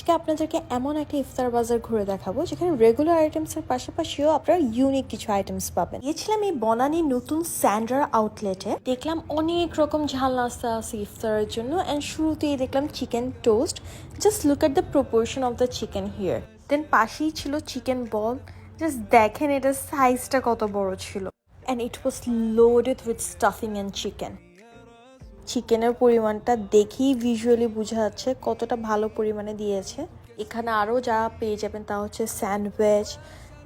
আজকে আপনাদেরকে এমন একটা ইফতার বাজার ঘুরে দেখাবো, যেখানে রেগুলার আইটেমসের পাশাপাশিও আপনারা ইউনিক কিছু আইটেমস পাবেন। গিয়েছিলাম এই বনানি নতুন স্যান্ডার আউটলেটে দেখলাম অনেক রকম ঝাল নাস্তা আছে ইফতারের জন্য অ্যান্ড শুরুতেই দেখলাম chicken toast just look at the proportion of the chicken here then পাশেই ছিল চিকেন বল জাস্ট দেখেন এটার সাইজটা কত বড় ছিল। And it was loaded with stuffing and chicken চিকেনের পরিমাণটা দেখেই ভিজুয়ালি বোঝা যাচ্ছে কতটা ভালো পরিমাণে দিয়েছে। এখানে আরও যা পেয়ে যাবেন তা হচ্ছে স্যান্ডউইচ,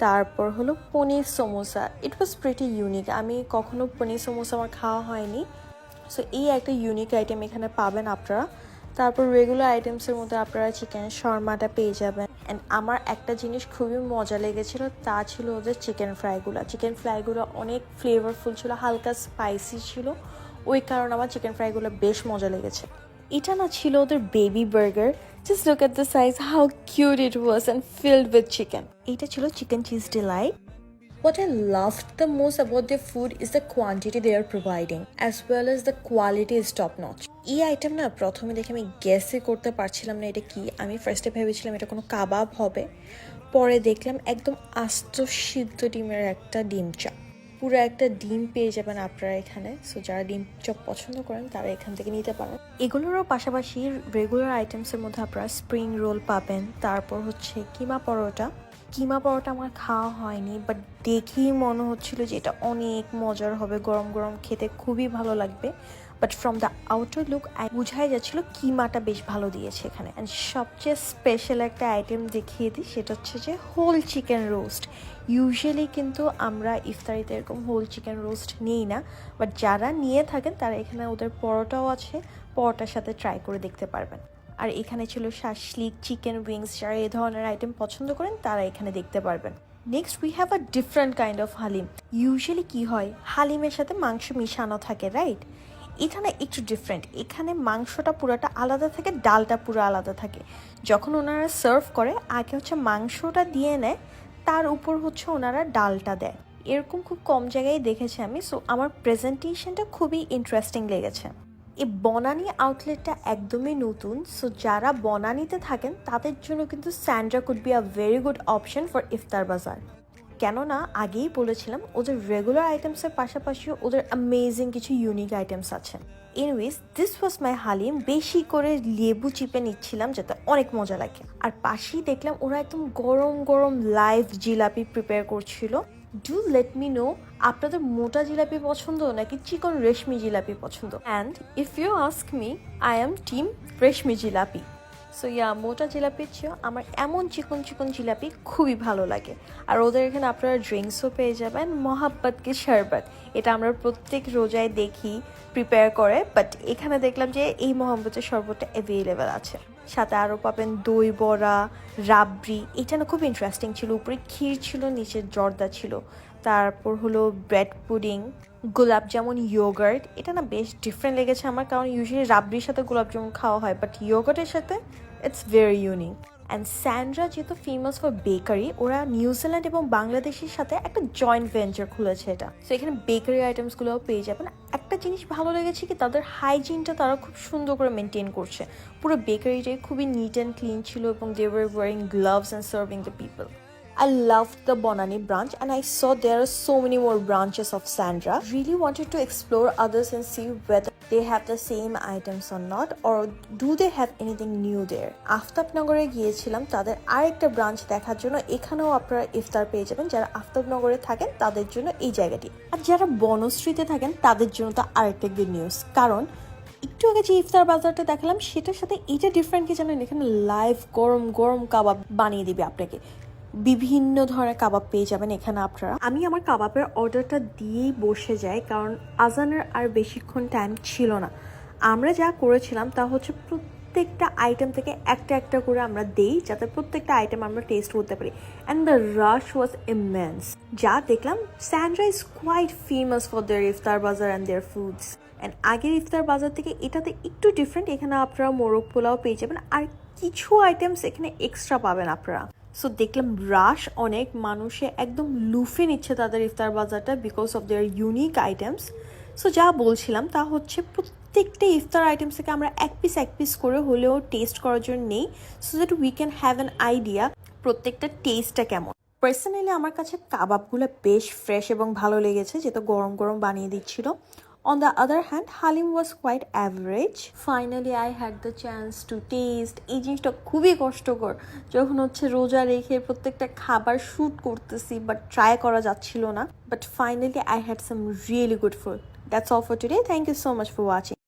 তারপর হলো paneer samosa. It was pretty unique আমি কখনো পনির সমোসা আমার খাওয়া হয়নি। সো এই একটা ইউনিক আইটেম এখানে পাবেন আপনারা। তারপর রেগুলার আইটেমসের মধ্যে আপনারা চিকেন শর্মাটা পেয়ে যাবেন। অ্যান্ড আমার একটা জিনিস খুবই মজা লেগেছিল, তা ছিল ওদের চিকেন ফ্রাইগুলো চিকেন ফ্রাইগুলো অনেক ফ্লেভারফুল ছিল, হালকা স্পাইসি ছিল। ওই কারণে আমার চিকেন ফ্রাইগুলো বেশ মজা লেগেছে। এটা না ছিল ওদের baby burger just look at the size how cute it was and filled with chicken এটা ছিল chicken cheese delight What I loved the most about their food is the quantity they are providing, as well as the quality is top notch. এই item না প্রথমে দেখে আমি গেসে করতে পারছিলাম না এটা কি। আমি ফার্স্টে ভেবেছিলাম এটা কোনো কাবাব হবে। পরে দেখলাম একদম আস্ত সিদ্ধ ডিমের একটা ডিম চপ। পুরো একটা ডিম পেয়ে যাবেন আপনারা এখানে। সো যারা ডিম চপ পছন্দ করেন, তারা এখান থেকে নিতে পারেন। এগুলোরও পাশাপাশি রেগুলার আইটেমসের মধ্যে আপনারা স্প্রিং রোল পাবেন। তারপর হচ্ছে কিমা পরোটা। কিমা পরোটা আমার খাওয়া হয়নি বাট দেখেই মনে হচ্ছিল যে এটা অনেক মজার হবে, গরম গরম খেতে খুবই ভালো লাগবে। But from the outer look বোঝাই যাচ্ছিল কিমাটা বেশ ভালো দিয়েছে এখানে। অ্যান্ড সবচেয়ে স্পেশাল একটা আইটেম দেখিয়ে দিই, সেটা হচ্ছে যে হোল চিকেন রোস্ট ইউজুয়ালি কিন্তু আমরা ইফতারিতে এরকম হোল চিকেন রোস্ট নিই না বাট যারা নিয়ে থাকেন তারা এখানে ওদের পরোটাও আছে, পরোটার সাথে ট্রাই করে দেখতে পারবেন। আর এখানে ছিল শাসলিক, চিকেন উইংস, যারা এই ধরনের আইটেম পছন্দ করেন তারা এখানে দেখতে পারবেন। Next we have a different kind of haleem usually কি হয়? হালিমের সাথে মাংস মিশানো থাকে রাইট এখানে একটু ডিফারেন্ট এখানে মাংসটা পুরোটা আলাদা থাকে, ডালটা পুরো আলাদা থাকে। যখন ওনারা সার্ভ করে, আগে হচ্ছে মাংসটা দিয়ে নেয়, তার উপর হচ্ছে ওনারা ডালটা দেয়। এরকম খুব কম জায়গায় দেখেছি আমি সো আমার প্রেজেন্টেশনটা খুবই ইন্টারেস্টিং লেগেছে। এই বনানী আউটলেটটা একদমই নতুন সো যারা বনানীতে থাকেন, তাদের জন্য কিন্তু Sandra could be a very good option for iftar bazaar. কেননা, আগেই বলেছিলাম, ওদের রেগুলার আইটেমসের পাশাপাশিও ওদের অ্যামেজিং কিছু ইউনিক আইটেমস আছে। Anyways this was my haleem বেশি করে লেবু চিপে নিচ্ছিলাম, যাতে অনেক মজা লাগে। আর পাশেই দেখলাম, ওরা একদম গরম গরম লাইভ জিলাপি প্রিপেয়ার করছিল। ডু লেট মি নো আপনাদের মোটা জিলাপি পছন্দ নাকি চিকন রেশমি জিলাপি পছন্দ? And if you ask me I am team reshmi jilapi. So yeah মোটা জিলাপির চেয়েও আমার এমন চিকন চিকন জিলাপি খুবই ভালো লাগে। আর ওদের এখানে আপনারা ড্রিঙ্কসও পেয়ে যাবেন মহাব্বত কি শরবত। এটা আমরা প্রত্যেক রোজায় দেখি প্রিপেয়ার করে বাট এখানে দেখলাম যে এই মহাব্বতের শরবতটা অ্যাভেলেবেল আছে। সাথে আরও পাবেন দই বড়া, রাবড়ি। এটা না খুব ইন্টারেস্টিং ছিল, উপরে ক্ষীর ছিল, নিচে জর্দা ছিল। তারপর হলো ব্রেড পুডিং, গোলাপ জামুন ইয়োগার্ট এটা না বেশ ডিফারেন্ট লেগেছে আমার, কারণ ইউজুয়ালি রাবড়ির সাথে গোলাপ জামুন খাওয়া হয় বাট ইয়োগার্টের সাথে it's very unique and Sandra যেহেতু ফেমাস ফর বেকারি ওরা নিউজিল্যান্ড এবং বাংলাদেশের সাথে একটা জয়েন্ট ভেঞ্চার খুলেছে এটা। সো এখানে বেকারি আইটেমসগুলোও পেয়ে যাবেন। একটা জিনিস ভালো লেগেছে কি, তাদের হাইজিনটা তারা খুব সুন্দর করে মেনটেন করছে। পুরো বেকারিটাই খুবই নিট অ্যান্ড ক্লিন ছিল এবং they were wearing gloves and serving the people I loved the Bonani branch and I saw there are so many more branches of Sandra. Really wanted to explore others and see whether they have the same items or not, or do they have anything new there. আফতাবনগরে গিয়েছিলাম, তাদের আরেকটা branch দেখার জন্য। এখানেও আপনারা ইফতার পেয়ে যাবেন। যারা আফতাবনগরে থাকেন, তাদের জন্য এই জায়গাটি। আর যারা বনশ্রীতে থাকেন, তাদের জন্য তো আরেকটা গুড নিউজ কারণ একটু আগে যে ইফতার বাজারটা দেখালাম, সেটার সাথে এটা ডিফারেন্ট কি জানেন? এখানে লাইভ গরম গরম কাবাব বানিয়ে দিবে আপনাকে। বিভিন্ন ধরনের কাবাব পেয়ে যাবেন এখানে আপনারা। আমি আমার কাবাবের অর্ডারটা দিয়েই বসে যাই, কারণ আজানের আর বেশিক্ষণ টাইম ছিল না। আমরা যা করেছিলাম তা হচ্ছে প্রত্যেকটা আইটেম থেকে একটা একটা করে আমরা দেই, যাতে প্রত্যেকটা আইটেম আমরা টেস্ট করতে পারি। And the rush was immense যা দেখলাম Sandra is quite famous for their iftar bazaar and their foods and আগের ইফতার বাজার থেকে এটাতে একটু ডিফারেন্ট এখানে আপনারা মোরগ পোলাও পেয়ে যাবেন। আর কিছু আইটেমস এখানে এক্সট্রা পাবেন আপনারা। সো দেখলাম রাশ অনেক মানুষে একদম লুফে নিচ্ছে তাদের ইফতার বাজারটা because of their unique items so যা বলছিলাম তা হচ্ছে প্রত্যেক প্রত্যেকটা ইফতার আইটেমস থেকে আমরা এক পিস এক পিস করে হলেও টেস্ট করার জন্য নেই so that we can have an idea প্রত্যেকটা টেস্টটা কেমন। পার্সোনালি আমার কাছে কাবাবগুলো বেশ ফ্রেশ এবং ভালো লেগেছে, যেহেতু গরম গরম বানিয়ে দিচ্ছিল। On the other hand haleem was quite average finally I had the chance to taste এই জিনিসটা খুবই কষ্টকর। যখন হচ্ছে রোজা রেখে প্রত্যেকটা খাবার শ্যুট করতেছি বাট ট্রাই করা যাচ্ছিল না। But finally I had some really good food that's all for today thank you so much for watching